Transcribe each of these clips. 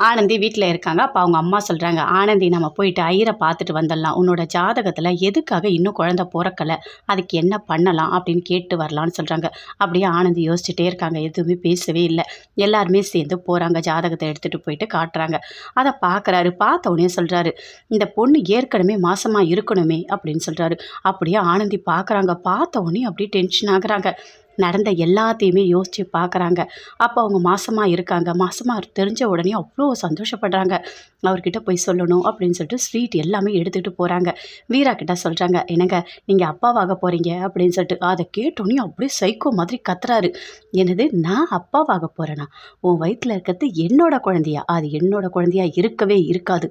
ஆனந்தி வீட்டில் இருக்காங்க. அப்போ அவங்க அம்மா சொல்கிறாங்க ஆனந்தி நம்ம போயிட்டு ஐயரை பார்த்துட்டு வந்துடலாம். உன்னோட ஜாதகத்தில் எதுக்காக இன்னும் குழந்த பிறக்கலை? அதுக்கு என்ன பண்ணலாம்? அப்படின்னு கேட்டு வரலான்னு சொல்கிறாங்க அப்படியே ஆனந்தி யோசிச்சுட்டே இருக்காங்க. எதுவுமே பேசவே இல்லை. எல்லாருமே சேர்ந்து போகிறாங்க ஜாதகத்தை எடுத்துகிட்டு போயிட்டு காட்டுறாங்க. அதை பார்க்குறாரு பார்த்த உடனே சொல்கிறாரு இந்த பொண்ணு ஏற்கனவே மாசமாக இருக்கணுமே அப்படின்னு சொல்கிறாரு அப்படியே ஆனந்தி பார்க்குறாங்க பார்த்த உடனே அப்படியே டென்ஷன் ஆகுறாங்க. நடந்த எல்லாத்தையுமே யோசித்து பார்க்குறாங்க அப்போ அவங்க மாசமாக இருக்காங்க. மாசமாக தெரிஞ்ச உடனே அவ்வளோ சந்தோஷப்படுறாங்க. அவர்கிட்ட போய் சொல்லணும் அப்படின்னு சொல்லிட்டு ஸ்வீட் எல்லாமே எடுத்துகிட்டு போகிறாங்க வீரா கிட்ட சொல்கிறாங்க என்னங்க நீங்கள் அப்பாவாக போகிறீங்க அப்படின்னு சொல்லிட்டு அதை கேட்டோன்னே அப்படியே சைக்கோ மாதிரி கத்துறாரு. என்னது நான் அப்பாவாக போகிறேன்னா உன் வயிற்றில் இருக்கிறது என்னோட குழந்தையா? அது என்னோட குழந்தையா இருக்கவே இருக்காது.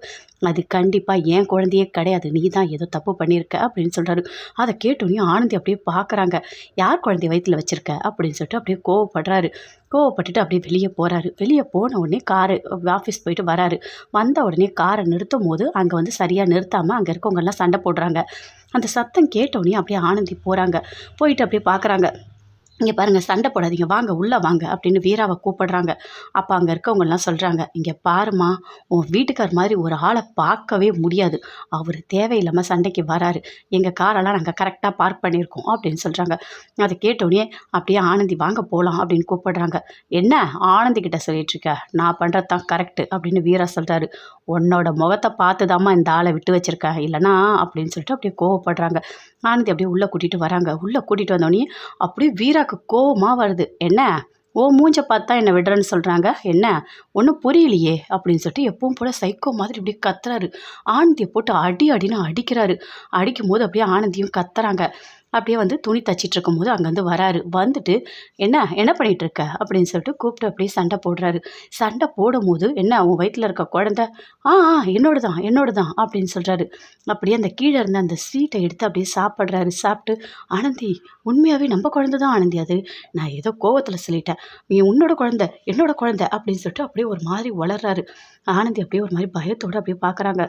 அது கண்டிப்பாக என் குழந்தையே கிடையாது. நீ தான் ஏதோ தப்பு பண்ணியிருக்க அப்படின்னு சொல்கிறாரு அதை கேட்டோன்னே ஆனந்தி அப்படியே பார்க்குறாங்க யார் குழந்தைய வயிற்றில் வச்சிருக்க? அப்படின்னு சொல்லிட்டு அப்படியே கோவப்படுறாரு. கோவப்பட்டுட்டு அப்படியே வெளியே போகிறாரு வெளியே போன உடனே காரு ஆஃபீஸ் போயிட்டு வராரு. வந்த உடனே காரை நிறுத்தும் போது அங்கே வந்து சரியாக நிறுத்தாமல் அங்கே இருக்கவங்கெல்லாம் சண்டை போடுறாங்க. அந்த சத்தம் கேட்ட உடனே அப்படியே ஆனந்தி போகிறாங்க போயிட்டு அப்படியே பார்க்குறாங்க இங்கே பாருங்கள் சண்டை போடாதீங்க. வாங்க உள்ளே வாங்க அப்படின்னு வீராவை கூப்பிடுறாங்க. அப்போ அங்கே இருக்கவங்கெல்லாம் சொல்கிறாங்க இங்கே பாருமா உன் வீட்டுக்கார் மாதிரி ஒரு ஆளை பார்க்கவே முடியாது. அவர் தேவையில்லாமல் சண்டைக்கு வராரு. எங்கள் காரெல்லாம் நாங்கள் கரெக்டாக பார்க் பண்ணியிருக்கோம் அப்படின்னு சொல்கிறாங்க அதை கேட்டோடனே அப்படியே ஆனந்தி வாங்க போகலாம் அப்படின்னு கூப்பிடுறாங்க. என்ன ஆனந்தி கிட்ட சொல்லிட்டு நான் பண்ணுறது தான் கரெக்டு அப்படின்னு வீரா சொல்கிறாரு உன்னோட முகத்தை பார்த்து தாம்மா இந்த ஆளை விட்டு வச்சுருக்கேன் இல்லைனா அப்படின்னு சொல்லிட்டு அப்படியே கோவப்படுறாங்க. ஆனந்தி அப்படியே உள்ளே கூட்டிகிட்டு வராங்க. உள்ளே கூட்டிகிட்டு வந்தோடனே அப்படியே வீரா வீராக்கு கோபமாக வருது. என்ன? ஓ மூஞ்ச பார்த்தா என்னை விடுறேன்னு சொல்கிறாங்க என்ன? ஒன்றும் புரியலையே? அப்படின்னு சொல்லிட்டு எப்பவும் போல் சைக்கோ மாதிரி இப்படி கத்துறாரு. ஆனந்தியை போட்டு அடி அடின்னு அடிக்கிறாரு. அடிக்கும் போது அப்படியே ஆனந்தியும் கத்துறாங்க. அப்படியே வந்து துணி தச்சிட்டு இருக்கும்போது அங்கேருந்து வராரு. வந்துட்டு என்ன என்ன பண்ணிகிட்டு இருக்க அப்படின்னு சொல்லிட்டு கூப்பிட்டு அப்படியே சண்டை போடுறாரு. சண்டை போடும்போது என்ன உன் வயிற்றில் இருக்க குழந்த? ஆ ஆ என்னோடு தான் என்னோடு தான் அப்படின்னு சொல்கிறாரு அப்படியே அந்த கீழே இருந்த அந்த ஸ்வீட்டை எடுத்து அப்படியே சாப்பிட்றாரு. சாப்பிட்டு ஆனந்தி உண்மையாகவே நம்ம குழந்த தான் ஆனந்தி அது. நான் ஏதோ கோவத்தில் சொல்லிட்டேன். நீ உன்னோட குழந்த என்னோட குழந்த அப்படின்னு சொல்லிட்டு அப்படியே ஒரு மாதிரி வளர்றாரு. ஆனந்தி அப்படியே ஒரு மாதிரி பயத்தோடு அப்படியே பார்க்குறாங்க.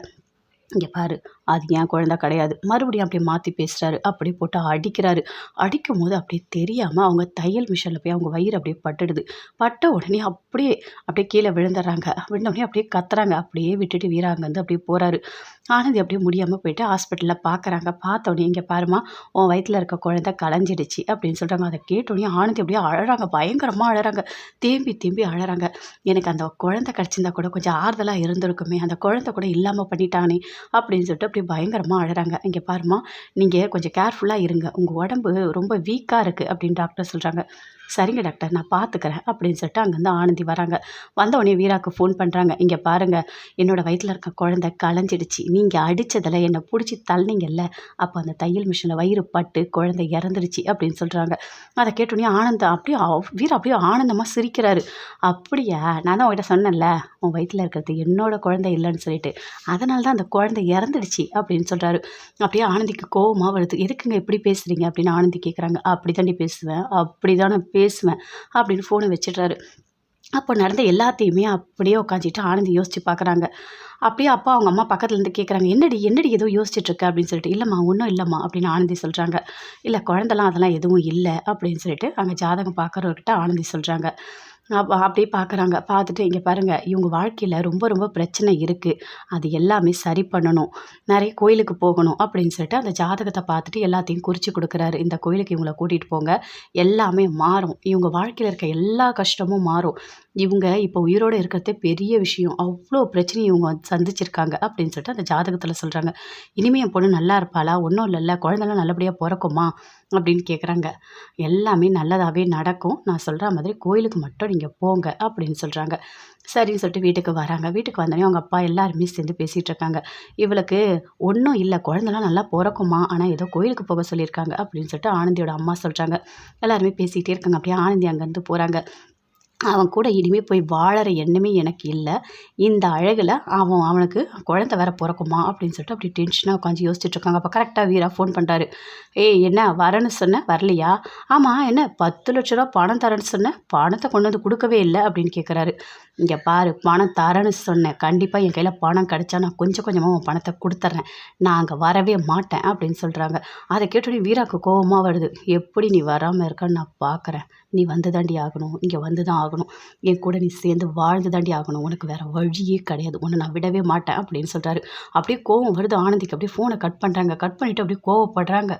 இங்கே பாரு அது என் குழந்த கிடையாது. மறுபடியும் அப்படியே மாற்றி பேசுகிறாரு அப்படியே போட்டு அடிக்கிறாரு. அடிக்கும் போது அப்படியே தெரியாமல் அவங்க தையல் மிஷினில் போய் அவங்க வயிறு அப்படியே பட்டுடுது. பட்ட உடனே அப்படியே அப்படியே கீழே விழுந்துடுறாங்க. விழுந்தோடனே அப்படியே கத்துறாங்க. அப்படியே விட்டுட்டு வீராங்க வந்து அப்படியே போகிறாரு ஆனந்தி அப்படியே முடியாமல் போயிட்டு ஹாஸ்பிட்டலில் பார்க்குறாங்க பார்த்தோன்னே இங்கே பாருமா உன் வயிற்றில் இருக்க குழந்தை களைஞ்சிடுச்சு அப்படின்னு சொல்கிறாங்க அதை கேட்டோடனே ஆனந்தி அப்படியே அழறாங்க. பயங்கரமாக அழகிறாங்க தேம்பி தேம்பி அழகிறாங்க எனக்கு அந்த குழந்தை கிடச்சிருந்தா கூட கொஞ்சம் ஆறுதலாக இருந்திருக்குமே அந்த குழந்தை கூட இல்லாமல் பண்ணிட்டானே அப்படின்னு சொல்லிட்டு அப்படியே பயங்கரமாக அழகிறாங்க இங்கே பாருமா நீங்கள் கொஞ்சம் கேர்ஃபுல்லாக இருங்க. உங்கள் உடம்பு ரொம்ப வீக்காக இருக்குது அப்படின்னு டாக்டர் சொல்கிறாங்க சரிங்க டாக்டர் நான் பார்த்துக்கிறேன் அப்படின்னு சொல்லிட்டு அங்கேருந்து ஆனந்தி வராங்க. வந்தவொடனே வீராவுக்கு வீராக்கு ஃபோன் பண்ணுறாங்க இங்கே பாருங்கள் என்னோடய வயிற்றில் இருக்க குழந்தை களைஞ்சிடுச்சு. நீங்கள் அடித்ததில் என்னை பிடிச்சி தள்ளினீங்கல்ல அப்போ அந்த தையல் மிஷினில் வயிறு பட்டு குழந்தை இறந்துருச்சு அப்படின்னு சொல்கிறாங்க அதை கேட்டோடனே ஆனந்தம் அப்படியே வீர வீரா அப்படியே ஆனந்தமாக சிரிக்கிறாரு. அப்படியா? நான் தான் உங்கள்கிட்ட சொன்னேன்ல உன் வயிற்றில் இருக்கிறது என்னோட குழந்தை இல்லைன்னு சொல்லிட்டு. அதனால தான் அந்த குழந்தை இறந்துடுச்சு அப்படின்னு சொல்கிறாரு அப்படியே ஆனந்திக்கு கோவமாக வருது. எதுக்குங்க எப்படி பேசுகிறீங்க அப்படின்னு ஆனந்தி கேட்குறாங்க அப்படி தாண்டி பேசுவேன் அப்படி தானே பேசுவேன் அப்படின்னு ஃபோனை வச்சிடுறாரு. அப்போ நடந்த எல்லாத்தையுமே அப்படியே உட்காந்துட்டு ஆனந்தி யோசிச்சு பார்க்குறாங்க. அப்படியே அப்பா அவங்க அம்மா பக்கத்துலேருந்து கேட்குறாங்க என்னடி என்னடி ஏதோ யோசிச்சுட்டு இருக்க? அப்படின்னு சொல்லிட்டு இல்லைம்மா ஒன்றும் இல்லைம்மா அப்படின்னு ஆனந்தி சொல்கிறாங்க இல்லை குழந்தெல்லாம் அதெல்லாம் எதுவும் இல்லை அப்படின்னு சொல்லிட்டு அங்கே ஜாதகம் பார்க்குறவர்கிட்ட ஆனந்தி சொல்கிறாங்க அப்படியே பார்க்குறாங்க பார்த்துட்டு இங்கே பாருங்கள் இவங்க வாழ்க்கையில் ரொம்ப ரொம்ப பிரச்சனை இருக்குது அது எல்லாமே சரி பண்ணணும். நிறைய கோயிலுக்கு போகணும் அப்படின்னு சொல்லிட்டு அந்த ஜாதகத்தை பார்த்துட்டு எல்லாத்தையும் குறித்து கொடுக்குறாரு. இந்த கோயிலுக்கு இவங்களை கூட்டிகிட்டு போங்க. எல்லாமே மாறும். இவங்க வாழ்க்கையில் இருக்க எல்லா கஷ்டமும் மாறும். இவங்க இப்போ உயிரோடு இருக்கிறதே பெரிய விஷயம். அவ்வளோ பிரச்சனையும் இவங்க சந்திச்சிருக்காங்க அப்படின்னு சொல்லிட்டு அந்த ஜாதகத்தில் சொல்கிறாங்க இனிமே என் பொண்ணு நல்லா இருப்பாளா? ஒன்றும் இல்லைல்ல. குழந்தெல்லாம் நல்லபடியாக பிறக்குமா? அப்படின்னு கேட்குறாங்க எல்லாமே நல்லதாகவே நடக்கும். நான் சொல்கிற மாதிரி கோயிலுக்கு மட்டும் நீங்கள் போங்க அப்படின்னு சொல்கிறாங்க சரின்னு சொல்லிட்டு வீட்டுக்கு வராங்க. வீட்டுக்கு வந்தோடனே அவங்க அப்பா எல்லாருமே சேர்ந்து பேசிகிட்டு இருக்காங்க. இவளுக்கு ஒன்றும் இல்லை. குழந்தெல்லாம் நல்லா பிறக்குமா? ஆனால் ஏதோ கோயிலுக்கு போக சொல்லியிருக்காங்க அப்படின்னு சொல்லிட்டு ஆனந்தியோட அம்மா சொல்கிறாங்க எல்லாருமே பேசிக்கிட்டே இருக்காங்க. அப்படியே ஆனந்தி அங்கேருந்து போகிறாங்க அவன் கூட இனிமேல் போய் வாழற எண்ணமே எனக்கு இல்லை. இந்த அழகில் அவன் அவனுக்கு குழந்தை வேற பிறக்குமா அப்படின்னு சொல்லிட்டு அப்படி டென்ஷனாக உட்காந்து யோசிச்சுட்டு இருக்காங்க. அப்போ கரெக்டாக வீரா ஃபோன் பண்ணுறாரு ஏய் என்ன வரேன்னு சொன்னேன் வரலையா? ஆமாம் என்ன பத்து லட்ச ரூபா பணம் தரேன்னு சொன்னேன் பணத்தை கொண்டு வந்து கொடுக்கவே இல்லை அப்படின்னு கேட்குறாரு இங்கே பாரு பணம் தரேன்னு சொன்னேன். கண்டிப்பாக என் கையில் பணம் கிடச்சா நான் கொஞ்சம் கொஞ்சமாக உன் பணத்தை கொடுத்துட்றேன் நான் அங்கே வரவே மாட்டேன் அப்படின்னு சொல்கிறாங்க அதை கேட்டோடனே வீராக்கு கோபமாக வருது. எப்படி நீ வராமல் இருக்கன்னு நான் பார்க்குறேன் நீ வந்து தாண்டி ஆகணும். இங்கே வந்து தான் ஆகணும். என் கூட நீ சேர்ந்து வாழ்ந்து தாண்டி ஆகணும். உனக்கு வேறு வழியே கிடையாது. உன்னை நான் விடவே மாட்டேன் அப்படின்னு சொல்கிறாரு அப்படியே கோவம் வருது. ஆனந்திக்கு அப்படியே ஃபோனை கட் பண்ணுறாங்க கட் பண்ணிவிட்டு அப்படியே கோவப்படுறாங்க.